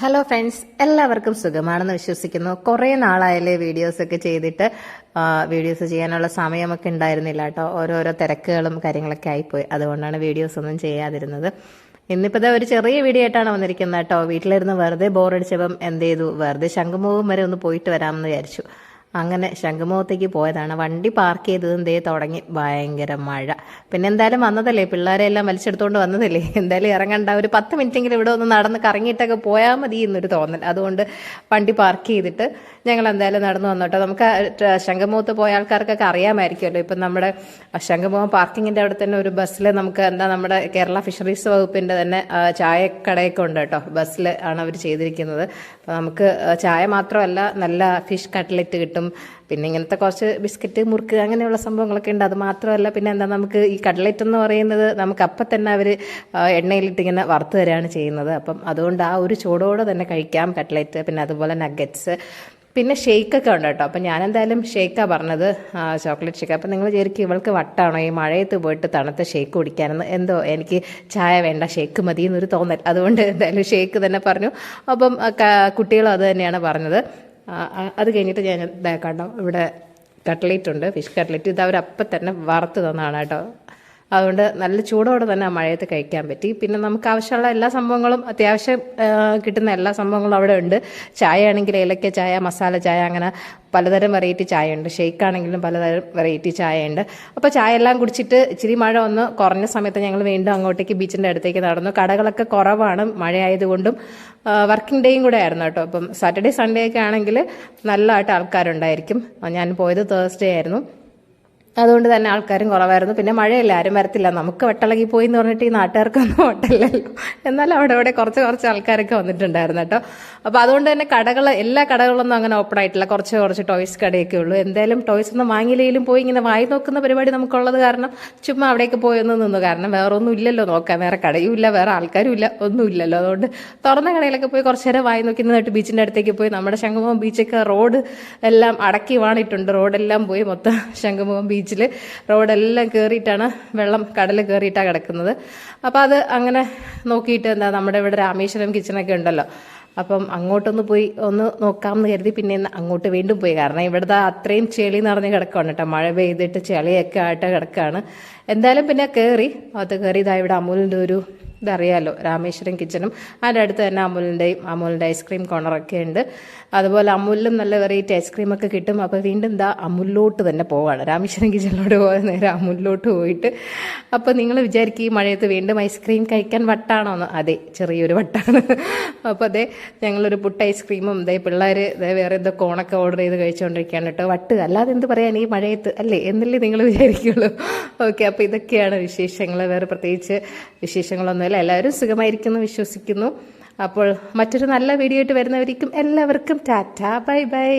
Hello friends എല്ലാവർക്കും സുഖമാണെന്ന് വിശ്വസിക്കുന്നു. കുറേ നാളായാലേ വീഡിയോസ് ഒക്കെ ചെയ്തിട്ട് വീഡിയോസ് ചെയ്യാനുള്ള സമയമൊക്കെ ഉണ്ടായിരുന്നില്ല കേട്ടോ. ഓരോരോ തിരക്കുകളും കാര്യങ്ങളൊക്കെ ആയിപ്പോയി. അതുകൊണ്ടാണ് വീഡിയോസ് ഒന്നും ചെയ്യാതിരുന്നത്. ഇന്നിപ്പോൾ ഒരു ചെറിയ വീഡിയോ ആയിട്ടാണ് വന്നിരിക്കുന്നത് കേട്ടോ. വീട്ടിലിരുന്ന് വെറുതെ ബോറടിച്ചപ്പം എന്ത് ചെയ്തു? വെറുതെ ശംഖുമുഖം വരെ ഒന്ന് പോയിട്ട് വരാമെന്ന് വിചാരിച്ചു. അങ്ങനെ ശംഖുമുഖത്തേക്ക് പോയതാണ്. വണ്ടി പാർക്ക് ചെയ്തതും ദേ തുടങ്ങി. ഭയങ്കര മഴ. പിന്നെ എന്തായാലും വന്നതല്ലേ? പിള്ളേരെ എല്ലാം വലിച്ചെടുത്തുകൊണ്ട് വന്നതല്ലേ? എന്തായാലും ഇറങ്ങണ്ട. ഒരു പത്ത് മിനിറ്റെങ്കിലും ഇവിടെ ഒന്ന് നടന്ന് കറങ്ങിയിട്ടൊക്കെ പോയാൽ മതി എന്നൊരു തോന്നൽ. അതുകൊണ്ട് വണ്ടി പാർക്ക് ചെയ്തിട്ട് ഞങ്ങൾ എന്തായാലും നടന്നു വന്നോട്ടെ. നമുക്ക് ശംഖുമുഖത്ത് പോയ ആൾക്കാർക്കൊക്കെ അറിയാമായിരിക്കുമല്ലോ. ഇപ്പം നമ്മുടെ ശംഖുമുഖം പാർക്കിങ്ങിന്റെ അവിടെ തന്നെ ഒരു ബസ്സിൽ നമുക്ക് എന്താ നമ്മുടെ കേരള ഫിഷറീസ് വകുപ്പിന്റെ തന്നെ ചായക്കടയൊക്കെ ഉണ്ട് കേട്ടോ. ബസ്സിൽ ആണ് അവർ ചെയ്തിരിക്കുന്നത്. അപ്പോൾ നമുക്ക് ചായ മാത്രമല്ല നല്ല ഫിഷ് കട്ട്ലറ്റ് കിട്ടും. പിന്നെ ഇങ്ങനത്തെ കുറച്ച് ബിസ്ക്കറ്റ് മുറുക്ക് അങ്ങനെയുള്ള സംഭവങ്ങളൊക്കെ ഉണ്ട്. അത് മാത്രമല്ല പിന്നെ എന്താ നമുക്ക് ഈ കട്ട്ലറ്റ് എന്ന് പറയുന്നത് നമുക്ക് അപ്പം തന്നെ അവർ എണ്ണയിലിട്ട് ഇങ്ങനെ വറുത്ത് തരാണ് ചെയ്യുന്നത്. അപ്പം അതുകൊണ്ട് ആ ഒരു ചൂടോടെ തന്നെ കഴിക്കാം കട്ട്ലറ്റ് പിന്നെ അതുപോലെ നഗറ്റ്സ് പിന്നെ ഷേക്കൊക്കെ ഉണ്ട് കേട്ടോ. അപ്പം ഞാൻ എന്തായാലും പറഞ്ഞത് ചോക്ലേറ്റ് ഷേക്ക് അപ്പം നിങ്ങൾ ശരിക്കും ഇവൾക്ക് വട്ടാണോ ഈ മഴയത്ത് പോയിട്ട് തണുത്ത ഷേക്ക് കുടിക്കാനെന്ന്. എന്തോ എനിക്ക് ചായ വേണ്ട ഷേക്ക് മതി എന്നൊരു തോന്നൽ. അതുകൊണ്ട് എന്തായാലും ഷേക്ക് തന്നെ പറഞ്ഞു. അപ്പം കുട്ടികളും അത് തന്നെയാണ് പറഞ്ഞത്. അത് കഴിഞ്ഞിട്ട് ഞാൻ കണ്ടോ ഇവിടെ കട്ട്ലേറ്റ് ഉണ്ട് ഫിഷ് കട്ട്ലേറ്റ്. ഇത് അവരപ്പം തന്നെ വറുത്ത് തന്നതാണ് കേട്ടോ. അതുകൊണ്ട് നല്ല ചൂടോടെ തന്നെ ആ മഴയത്ത് കഴിക്കാൻ പറ്റി. പിന്നെ നമുക്ക് ആവശ്യമുള്ള എല്ലാ സംഭവങ്ങളും അത്യാവശ്യം കിട്ടുന്ന എല്ലാ സംഭവങ്ങളും അവിടെ ഉണ്ട്. ചായ ആണെങ്കിൽ ഏലക്ക ചായ മസാല ചായ അങ്ങനെ പലതരം വെറൈറ്റി ചായ ഉണ്ട് ഷേക്ക് ആണെങ്കിലും പലതരം വെറൈറ്റി ചായ ഉണ്ട് അപ്പോൾ ചായ എല്ലാം കുടിച്ചിട്ട് ഇച്ചിരി മഴ ഒന്ന് കുറഞ്ഞ സമയത്ത് ഞങ്ങൾ വീണ്ടും അങ്ങോട്ടേക്ക് ബീച്ചിന്റെ അടുത്തേക്ക് നടന്നു. കടകളൊക്കെ കുറവാണ് മഴയായതുകൊണ്ടും വർക്കിംഗ് ഡേയും കൂടെ ആയിരുന്നു കേട്ടോ. അപ്പം സാറ്റർഡേ സൺഡേ ഒക്കെ ആണെങ്കിൽ നല്ലതായിട്ട് ആൾക്കാരുണ്ടായിരിക്കും. ഞാൻ പോയത് തേഴ്സ്ഡേ ആയിരുന്നു. അതുകൊണ്ട് തന്നെ ആൾക്കാരും കുറവായിരുന്നു. പിന്നെ മഴയല്ല ആരും വരത്തില്ല. നമുക്ക് വെട്ടളകി പോയി എന്ന് പറഞ്ഞിട്ട് ഈ നാട്ടുകാർക്കൊന്നും വട്ടല്ലല്ലോ എന്നാലും അവിടെ അവിടെ കുറച്ച് കുറച്ച് ആൾക്കാരൊക്കെ വന്നിട്ടുണ്ടായിരുന്നു കേട്ടോ. അപ്പോൾ അതുകൊണ്ട് തന്നെ കടകൾ എല്ലാ കടകളൊന്നും അങ്ങനെ ഓപ്പൺ ആയിട്ടില്ല. കുറച്ച് കുറച്ച് ടോയ്സ് കടയൊക്കെ ഉള്ളൂ. എന്തായാലും ടോയ്സ് ഒന്നും വാങ്ങിയില്ലെങ്കിലും പോയി ഇങ്ങനെ വായി നോക്കുന്ന പരിപാടി നമുക്കുള്ളത് കാരണം ചുമ്മാ അവിടേക്ക് പോയി നിന്നു. കാരണം വേറെ ഒന്നും ഇല്ലല്ലോ നോക്കാൻ. വേറെ കടയും ഇല്ല വേറെ ആൾക്കാരും ഇല്ല ഒന്നും ഇല്ലല്ലോ. അതുകൊണ്ട് തുറന്ന കടയിലൊക്കെ പോയി കുറച്ച് നേരം വായി നോക്കി നിന്നിട്ട് ബീച്ചിന്റെ അടുത്തേക്ക് പോയി. നമ്മുടെ ശംഖുമുഖം ബീച്ചൊക്കെ റോഡ് എല്ലാം അടക്കി വാണിട്ടുണ്ട്. റോഡെല്ലാം പോയി മൊത്തം ശംഖുമുഖം ബീച്ച് ബീച്ചിൽ റോഡെല്ലാം കയറിയിട്ടാണ് വെള്ളം കടൽ കയറിയിട്ടാണ് കിടക്കുന്നത്. അപ്പോൾ അത് അങ്ങനെ നോക്കിയിട്ട് എന്താ നമ്മുടെ ഇവിടെ രാമേശ്വരം കിച്ചണൊക്കെ ഉണ്ടല്ലോ. അപ്പം അങ്ങോട്ടൊന്ന് പോയി ഒന്ന് നോക്കാമെന്ന് കരുതി പിന്നെ അങ്ങോട്ട് വീണ്ടും പോയി. കാരണം ഇവിടുത്തെ അത്രയും ചെളി നിറഞ്ഞ് കിടക്കുകയാണ് കേട്ടോ. മഴ പെയ്തിട്ട് ചെളിയൊക്കെ ആയിട്ട് കിടക്കുകയാണ് എന്തായാലും പിന്നെ കയറി അത് കയറി ഇതാ ഇവിടെ അമൂലിന്റെ ഒരു ഇതറിയാലോ രാമേശ്വരം കിച്ചണും അതിന്റെ അടുത്ത് തന്നെ അമൂലിന്റെയും അമൂലിന്റെ ഐസ്ക്രീം കോർണറൊക്കെ ഉണ്ട്. അതുപോലെ അമൂലിലും നല്ല വെറൈറ്റി ഐസ്ക്രീം ഒക്കെ കിട്ടും. അപ്പോൾ വീണ്ടും എന്താ അമൂലിലോട്ട് തന്നെ പോവാണ്. രാമേശ്വരം കിച്ചണിലോട്ട് പോകാൻ നേരം അമൂലിലോട്ട് പോയിട്ട്. അപ്പോൾ നിങ്ങൾ വിചാരിക്കും ഈ മഴയത്ത് വീണ്ടും ഐസ്ക്രീം കഴിക്കാൻ വട്ടാണോ എന്ന്. അതെ ചെറിയൊരു വട്ടാണ്. അപ്പോൾ അതെ ഞങ്ങളൊരു പുട്ട് ഐസ്ക്രീമും ഇതേ പിള്ളേർ ഇതേ വേറെ എന്തോ കോണൊക്കെ ഓർഡർ ചെയ്ത് കഴിച്ചുകൊണ്ടിരിക്കുകയാണ് കേട്ടോ. വട്ട് അല്ലാതെ എന്ത് പറയാൻ ഈ മഴയത്ത്? അല്ലേ എന്നല്ലേ നിങ്ങൾ വിചാരിക്കുള്ളൂ. ഓക്കെ അപ്പോൾ ഇതൊക്കെയാണ് വിശേഷങ്ങൾ വേറെ പ്രത്യേകിച്ച് വിശേഷങ്ങളൊന്നും ഒന്നുമില്ല എല്ലാവരും സുഖമായിരിക്കുന്നു വിശ്വസിക്കുന്നു. അപ്പോൾ മറ്റൊരു നല്ല വീഡിയോ ആയിട്ട് വരുന്നവരിക്കും എല്ലാവർക്കും ടാറ്റ. Bye bye.